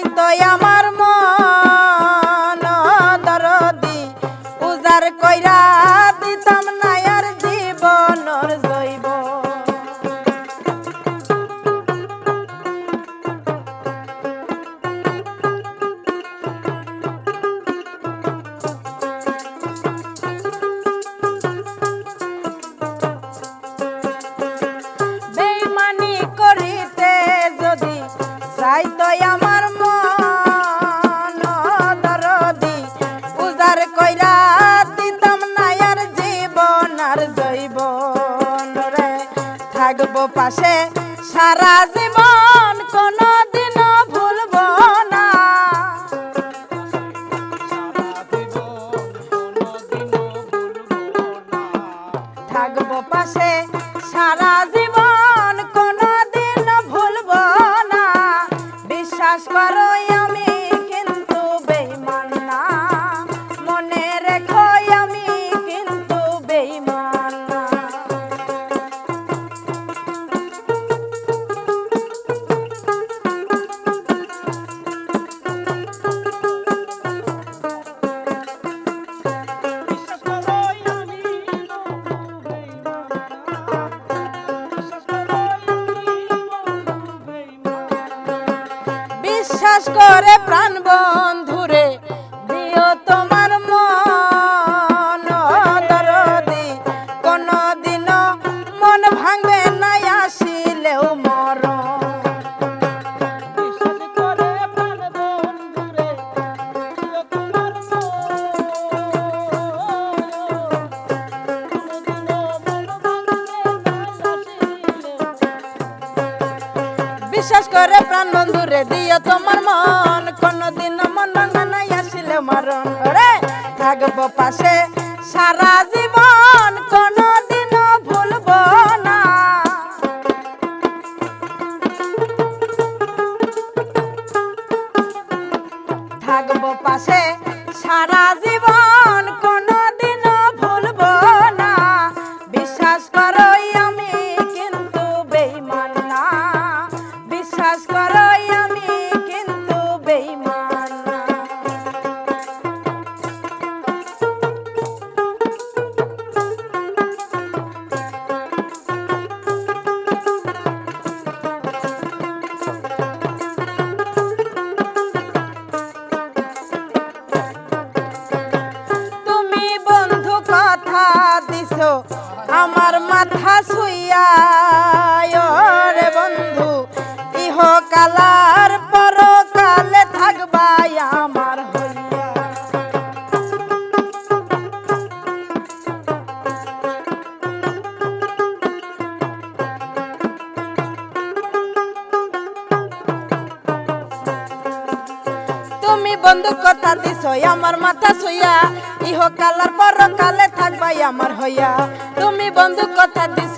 হয়তো আমার থাকব পাশে সারা জীবন বিশ্বাস করে প্রাণ বন্ধুরে দিও তোমার করে প্রাণ বন্ধুরে দিয়ে তোমার মন। কোনদিন মন ভাঙানাই আসিলে মরণ। রে থাকব পাশে সারা জীবন। আমার মাথা শুইয়া রে বন্ধু ইহ কালার বন্ধু কথা দিস আমার মাথা শুইয়া ইহ কালার পর কালে থাকবাই আমার হইয়া। তুমি বন্ধু কথা দিস